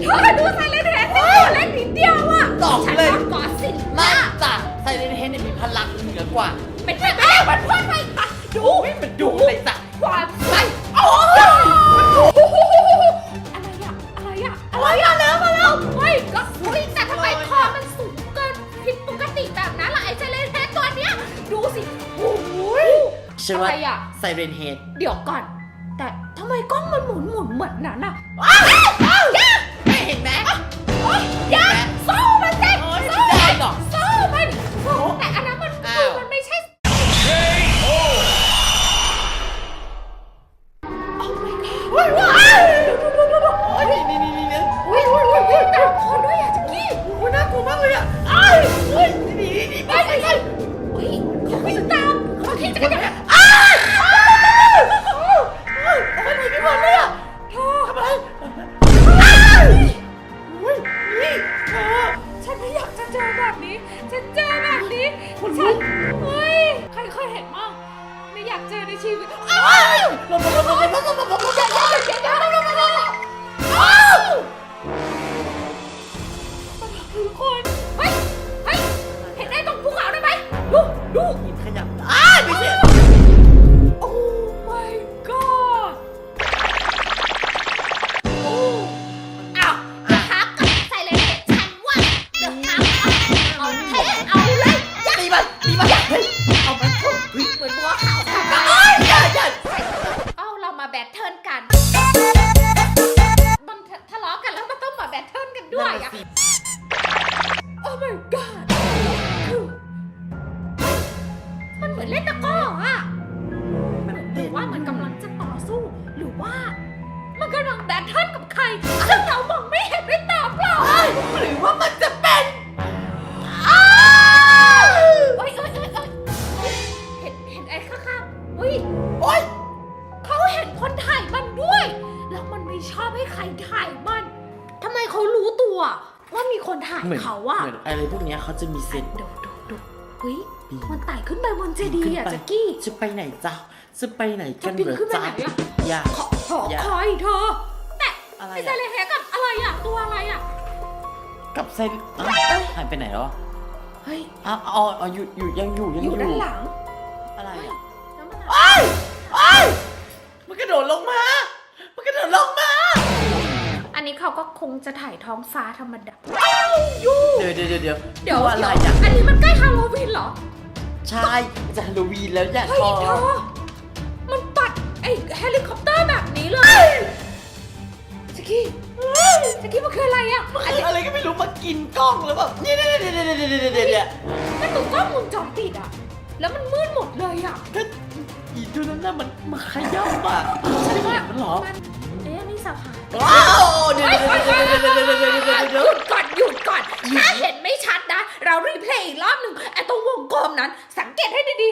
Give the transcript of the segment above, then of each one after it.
เธอดูไซเลนเฮดตัวเล็กนิดเดียวอะตอบฉันเลยว่ากอสิลไม่ล่าจ้ะไซเรนเฮดเนี่ยมีพลังเหนือกว่าเป็นไปไม่ได้มันเพื่อนไปอะดูโอ้ยมันดูเลยจ้ะความไส้โอ้อะไรอะอะไรอะอะไรอะแล้วมาแล้วเฮ้ยก็เฮ้ยแต่ทำไมคอมันสูงเกินผิดปกติแบบนั้นล่ะไอ้ไซเลนเฮดตัวเนี้ยดูสิโอ้ยฉันว่าอะไรอะไซเรนเฮดเดี๋ยวก่อน แต่ทำไมกล้องมันหมุนหมุนๆเหมือนนั้นอะ ชีวิตอ้าย มันทะเลาะกันแล้วมันต้องมาแบทเทิลกันด้วยอะโอ้ my god คือมันเหมือนเล่นตะกร้ออะมันหเป็รืนอว่ามันกำลังจะต่อสู้ หรือว่า มันกำลังแบทเทิลกับใคร ว่ามีคนถ่ายเหมือนเขาอะเหมือนอะไรพวกเนี้ยเขาจะมีเซนส์ดูดูดูเฮ้ยปีน มันไต่ขึ้นไปบนเจดีย์อะขึ้นไปแจ็กกี้ จะไปไหนจ๊ะ จะไปไหนกันจะปีนเหรอขึ้นไปจ๊ะไหนอะ อย่า ขอขออย่า คอยเธอ แต่อะไรไอ้ไซอะเลนแฮกกับอะไรอะตัวอะไรอะกับเซนอ้าวหายไปไหนแล้วอะเฮ้ย อ้าวอ๋ออ๋ออยู่อยู่ยังอยู่ยังออยู่ยู่ด้านหลังอะไรเฮ้ยอะแล้วมันอะไอ้ายอ้ายมันกระโดดลงมา มันกระโดดลงมาอั นี้เขาก็คงจะถ่ายท้องฟ้าธรรมดายูเดี๋ยวเดี๋ยวเดี๋ยวเดี๋ยวอะไรอะอันนี้มันใกล้ฮาโลวีนเหรอ ใช่จะฮาโลวีนแล้วอย่าเฮ้อมันปัดไอ้เฮลิคอปเตอร์แบบนี้เลยสกี้สกี้มันคืออะไรอะอะไรก็ไม่รู้มากินกล้องแล้วแบบเนี่ยเนี่ยเนี่ยเนี่ยเนี่ยเนี่ยมันถูกกล้องวนจรปิดอะ แล้วมันมืดหมดเลยอะอีตัวนั้นน่ะมันมาขย้ำอะใช่ไหมมันหรอ สะพาว้าวเดี๋ยวเดี๋ยวเดี๋ยวเดี๋ยวเดี๋ยวเดี๋ยวเดี๋ยวเดี๋ยวหยุดก่อนหยุดก่อน ถ้าเห็นไม่ชัดนะ เรารีเพลย์อีกรอบหนึ่งไอ้ตรงวงกลมนั้น สังเกตให้ดี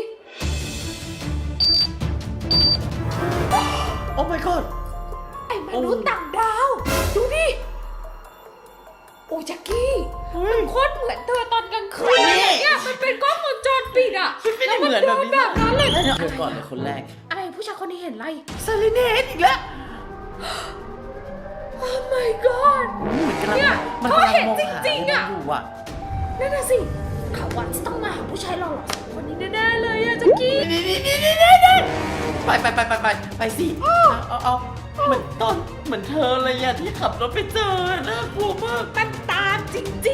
โอ้ my god ๆไอ้มนุษย์ต่างดาว ดูดิโอ้จ็กกี้เฮ้ยโคตรเหมือนเธอตอนกลางคืนเลยนี่เนี่ยมันเป็นกล้องวงจรปิดอะไม่ได้เหมือนแบบนี้แล้วมันโดนแบบนั้นเลย เดี๋ยวก่อนเลยคนแรก อะไรผู้ชายคนนี้เห็นอะไรซาลิเนสอีกแล้ว มันเขากำลังเห็นมองจหาริงๆอะอยู่อะนั่นน่ะสิเขาว่าจะต้องมาหาผู้ชายหล่อๆสองคนนี้แน่ๆเลยอะแจ็กกี้นี่นี่นี่นี่นี่นี่ไปไปไปไปไปไปสิเอาเอาเอาเหมือนตอนเหมือนเธอเลยอะที่ขับรถไปเจอน่ากลัวมากมันตามจริ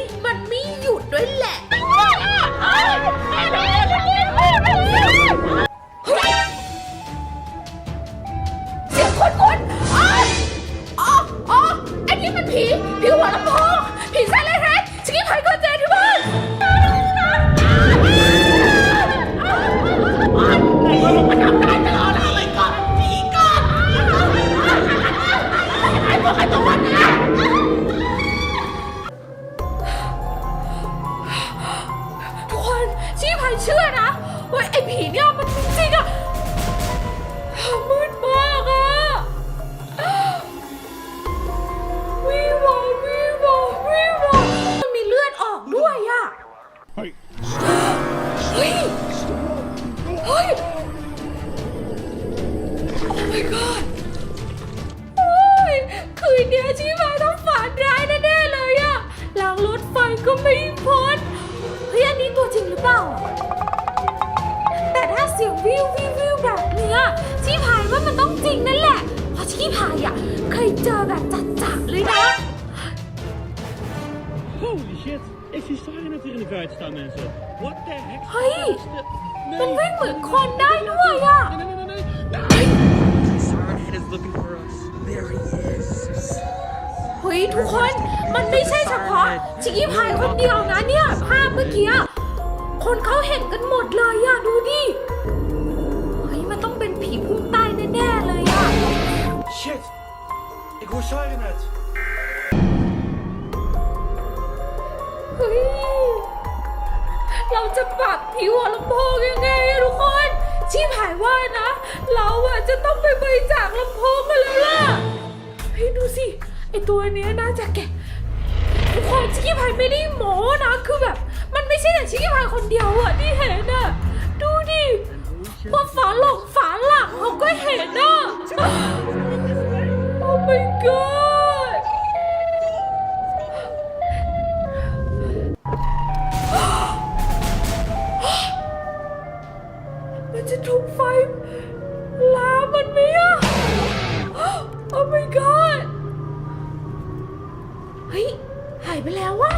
งๆ ชีพายเชื่อนะว่าไอ้ผีเนี่ยมันมี พราะชี้พายอะเคยเจอแบบจัดๆเลยนะ Holy shit, ik zie Sirenet hier in de verte staan, mensen. What the heck? Hey, Nee, มันวิ่งเหมือนคนได้ด้วยอะ nee, nee, nee, nee. Sirenhead is looking for us. There he is. เฮ้ยทุกคนมันไม่ใช่เฉพาะชิคกี้พายคนเดียวนะเนี่ย ภาพเมื่อกี้อะคนเขาเห็นกันหมดเลยอะดูดิ Ik hoor Sirenet. เฮ้ย เราจะปรับผิวหัวลำโพงยังไงอะทุกคน ชีพายว่านะ เราอะจะต้องไปบริจาคลำโพงมาแล้วล่ะ เฮ้ยดูสิไอตัวเนี้ยน่าจะแกะทุกคนชิคกี้พายไม่ได้โม้นะคือแบบ มันไม่ใช่แต่ชิคกี้พายคนเดียวอะที่เห็นอะดูดิพวกฝาหลงฝาหลังเขาก็เห็นอะ my god มันจะทุบไฟลามมันไหมอะ Oh my god เฮ้ย หายไปแล้วอะ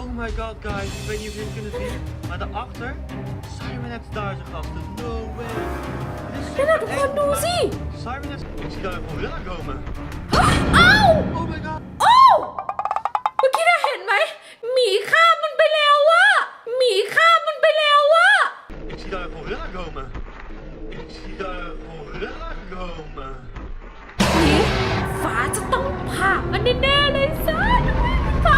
Oh my god, guys. Ik weet niet of jullie kunnen zien. Maar daarachter, Sirenet daar zijn gasten. No way. Dit is นั่นน่ะทุกคนดูสิ Sirenet. Ik zie daar een gorilla komen. อ้าว Oh my god. โอ้วเมื่อกี้เราเห็นไหมหมีฆ่ามันไปแล้วอะหมีฆ่ามันไปแล้วอะ Ik zie daar een gorilla komen. Ik zie daar een gorilla komen. หมีฝาจะต้องผ่ามันแน่ๆเลยซ่าผ่า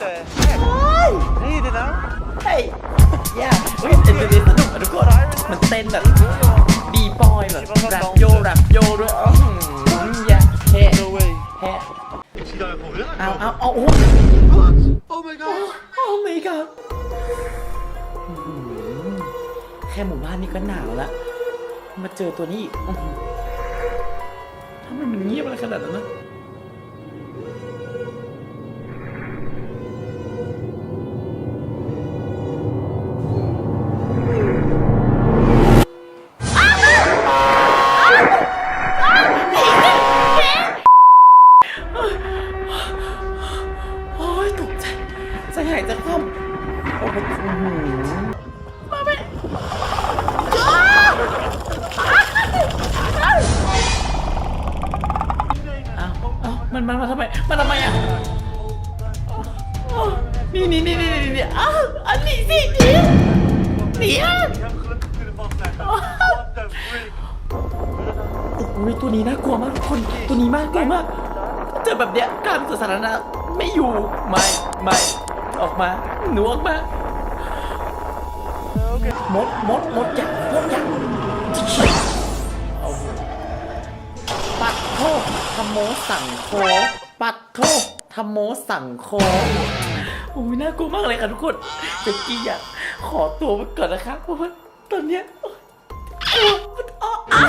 the heck? Zie je dit nou? เฮ้ยย่เฮ้ยเต้นเต้นสนุกอะทุกคนมันเต้นแบบดีบอยแบบแรปโยแรปโยด้วยอื้อหือย่าเฮ้ No way. เฮ้ Ik zie daar een gorilla เอาเอาเอาโอ้ Wat? Oh my god. โอ้ my god อื้อหือแค่หมู่บ้านนี้ก็หนาวแล้วมาเจอตัวนี้อีกอื้อหือทำไมมันเงียบอะไรขนาดนั้นนะ มันมันมาทำไมมาทำไมอะนี่นี่นี่นี่นี่นี่อ้าวอันนี้สินีหนีอะโอ้ยตัวนี้น่ากลัวมากทุกคนตัวนี้มากกลัวมากเจอแบบเนี้ยกลารสาธารณะไม่อยู่ไม่ไม่ออกมาหนูออกมามดมดมดยักษ์มดยักษ์ โทษธรรมโมสั่งโคปัดโทษธรรมโมสั่งโคโอ้ยน่ากลัวมากเลยค่ะทุกคนเจ็กี้อยากขอตัวไปก่อนนะคะเพราะว่าตอนเนี้ยโอ๊ยโอ๊ยอ๋ออ้าว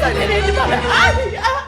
ใส่ในนี้จะบอกเลยอ้าว